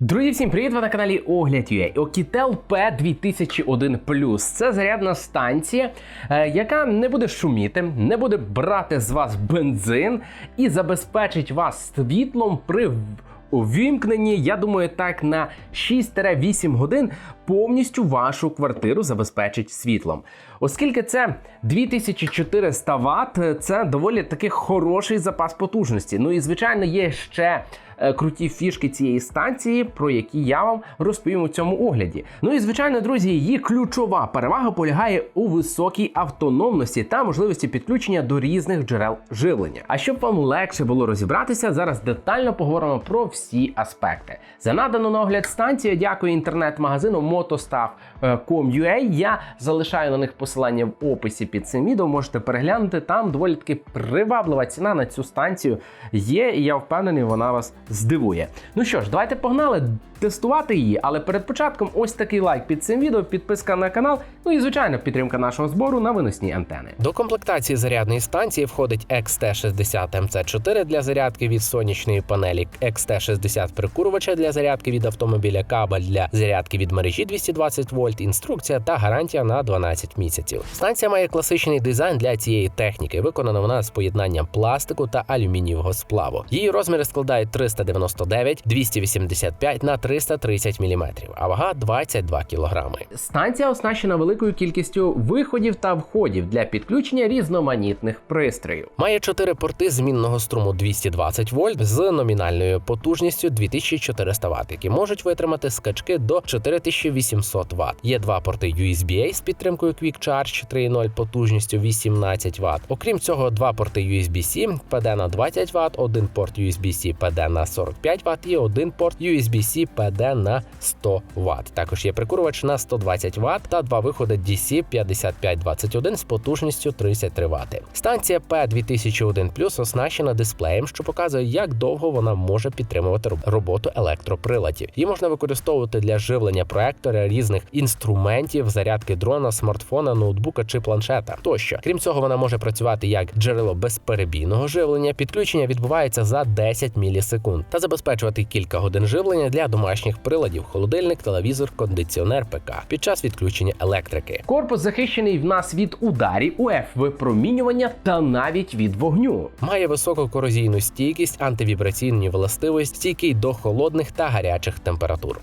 Друзі, всім привіт! Ви на каналі Огляд.ua. Okitel P2001 Це зарядна станція, е, яка не буде шуміти, не буде брати з вас бензин і забезпечить вас світлом при увімкненні, я думаю, так на 6-8 годин повністю вашу квартиру забезпечить світлом. Оскільки це 2400 Вт, це доволі таки хороший запас потужності. Ну і звичайно, є ще е, круті фішки цієї станції, про які я вам розповім у цьому огляді. Ну і звичайно, друзі, її ключова перевага полягає у високій автономності та можливості підключення до різних джерел живлення. А щоб вам легше було розібратися, зараз детально поговоримо про всі аспекти. За надану на огляд станцію дякую інтернет-магазину motostav.com.ua. Я залишаю на них посилання в описі під цим відео. Можете переглянути. Там доволі таки приваблива ціна на цю станцію є, і я впевнений, вона вас здивує. Ну що ж, давайте погнали тестувати її. Але перед початком ось такий лайк під цим відео, підписка на канал. Ну і звичайно, підтримка нашого збору на виносні антени. До комплектації зарядної станції входить XT60 MC4 для зарядки від сонячної панелі, XT60 прикурювача для зарядки від автомобіля, кабель для зарядки від мережі 220 вольт, інструкція та гарантія на 12 місяців. Станція має класичний дизайн для цієї техніки. Виконана вона з поєднанням пластику та алюмінієвого сплаву. Її розміри складають 399, 285 на 330 мм, а вага 22 кг. Станція оснащена великою кількістю виходів та входів для підключення різноманітних пристроїв. Має чотири порти змінного струму 220 вольт з номінальною потужністю 2400 Вт, які можуть витримати скачки до 4800 Вт. Є два порти USB-A з підтримкою Quick Charge 3.0 потужністю 18 Вт. Окрім цього, два порти USB-C PD на 20 Вт, один порт USB-C PD на 45 Вт і один порт USB-C PD на 100 Вт. Також є прикурювач на 120 Вт та два виходи DC 5521 з потужністю 33 Вт. Станція P2001 оснащена дисплеєм, що показує, як довго вона може підтримувати роботу електроприладів. Її можна використовувати для живлення проектора різних інструментів, зарядки дрона, смартфона, ноутбука чи планшета тощо. Крім цього, вона може працювати як джерело безперебійного живлення. Підключення відбувається за 10 мілісекунд та забезпечувати кілька годин живлення для домашніх приладів: холодильник, телевізор, кондиціонер, ПК під час відключення електрики. Корпус захищений в нас від ударів, УФ випромінювання та навіть від вогню. Має високу корозійну стійкість, антивібраційні властивості, стійкий до холодних та гарячих температур.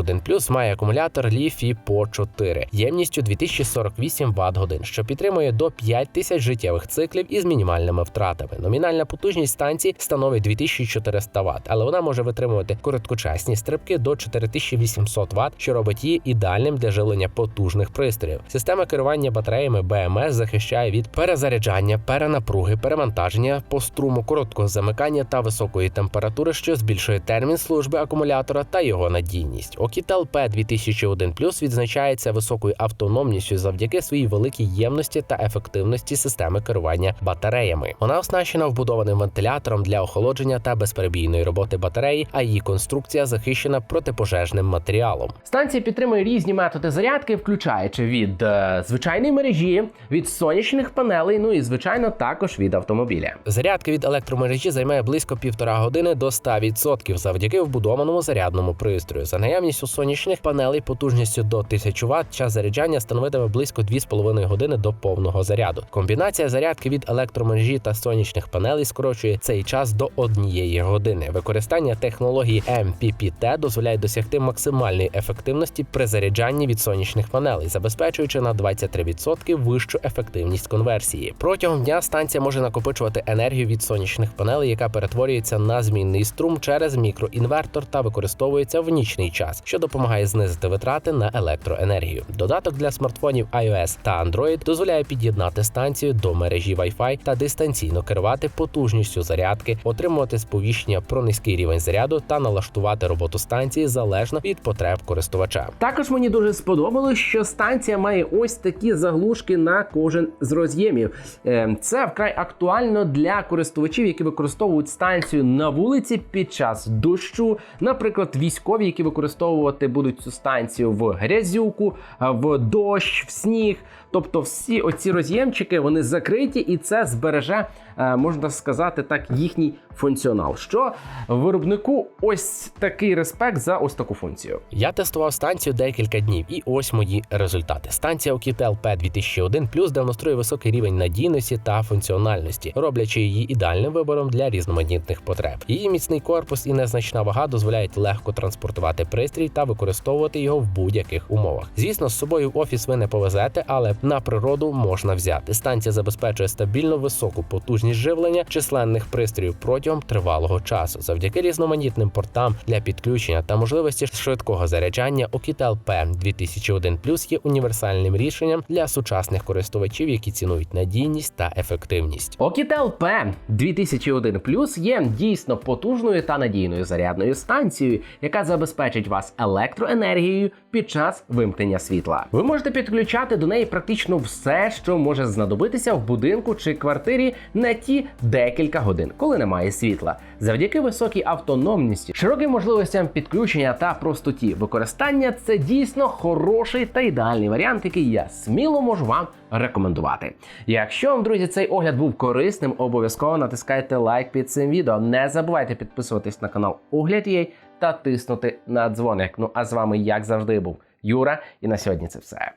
Okitel P2001 має акумулятор Li-Fi Po 4 ємністю 2048 Вт годин, що підтримує до 5000 життєвих циклів із мінімальними втратами. Номінальна потужність станції становить 2400 Вт, але вона може витримувати короткочасні стрибки до 4800 Вт, що робить її ідеальним для живлення потужних пристроїв. Система керування батареями BMS захищає від перезаряджання, перенапруги, перевантаження по струму, короткого замикання та високої температури, що збільшує термін служби акумулятора та його надійність. Okitel P2001 відзначається високою автономністю завдяки своїй великій ємності та ефективності системи керування батареями. Вона оснащена вбудованим вентилятором для охолодження та безперебійної роботи батареї, а її конструкція захищена протипожежним матеріалом. Станція підтримує різні методи зарядки, включаючи від е, звичайної мережі, від сонячних панелей, ну і звичайно також від автомобіля. Зарядка від електромережі займає близько півтора години до 100% завдяки вбудованому зарядному пристрою. За наявністю сонячних панелей потужністю до 1000 Вт час заряджання становитиме близько 2,5 години до повного заряду. Комбінація зарядки від електромережі та сонячних панелей скорочує цей час до однієї години. Використання технології MPPT дозволяє досягти максимальної ефективності при заряджанні від сонячних панелей, забезпечуючи на 23% вищу ефективність конверсії. Протягом дня станція може накопичувати енергію від сонячних панелей, яка перетворюється на змінний струм через мікроінвертор та використовується в нічний час, що допомагає знизити витрати на електроенергію. Додаток для смартфонів iOS та Android дозволяє під'єднати станцію до мережі Wi-Fi та дистанційно керувати потужністю зарядки, отримувати сповіщення про низький рівень заряду та налаштувати роботу станції залежно від потреб користувача. Також мені дуже сподобалось, що станція має ось такі заглушки на кожен з роз'ємів. Е, Це вкрай актуально для користувачів, які використовують станцію на вулиці під час дощу. Наприклад, військові, які використовувати будуть цю станцію в грязюку, в дощ, в сніг. Тобто, всі оці роз'ємчики вони закриті, і це збереже, е, можна сказати, так, їхній функціонал. Що виробнику ось такий респект за ось таку функцію. Я тестував станцію декілька днів, і ось мої результати. Станція Oukitel P 2001 Plus демонструє високий рівень надійності та функціональності, роблячи її ідеальним вибором для різноманітних потреб. Її міцний корпус і незначна вага дозволяють легко транспортувати пристрій та використовувати його в будь-яких умовах. Звісно, з собою в офіс ви не повезете, але на природу можна взяти. Станція забезпечує стабільно високу потужність живлення численних пристроїв протягом тривалого часу. Завдяки різноманітним портам для підключення та можливості швидкого заряджання Oukitel P 2001 Plus є універсальним рішенням для сучасних користувачів, які цінують надійність та ефективність. Oukitel P 2001 Plus є дійсно потужною та надійною зарядною станцією, яка забезпечить вас електроенергією під час вимкнення світла. Ви можете підключати до неї практично все, що може знадобитися в будинку чи квартирі на ті декілька годин, коли немає світла. Завдяки високій автономності, широким можливостям підключення та простоті використання, це дійсно хороший та ідеальний варіант, який я сміло можу вам рекомендувати. Якщо вам, друзі, цей огляд був корисним, обов'язково натискайте лайк під цим відео. Не забувайте підписуватись на канал Огляд.ua та тиснути на дзвоник. Ну а з вами, як завжди, був Юра, і на сьогодні це все.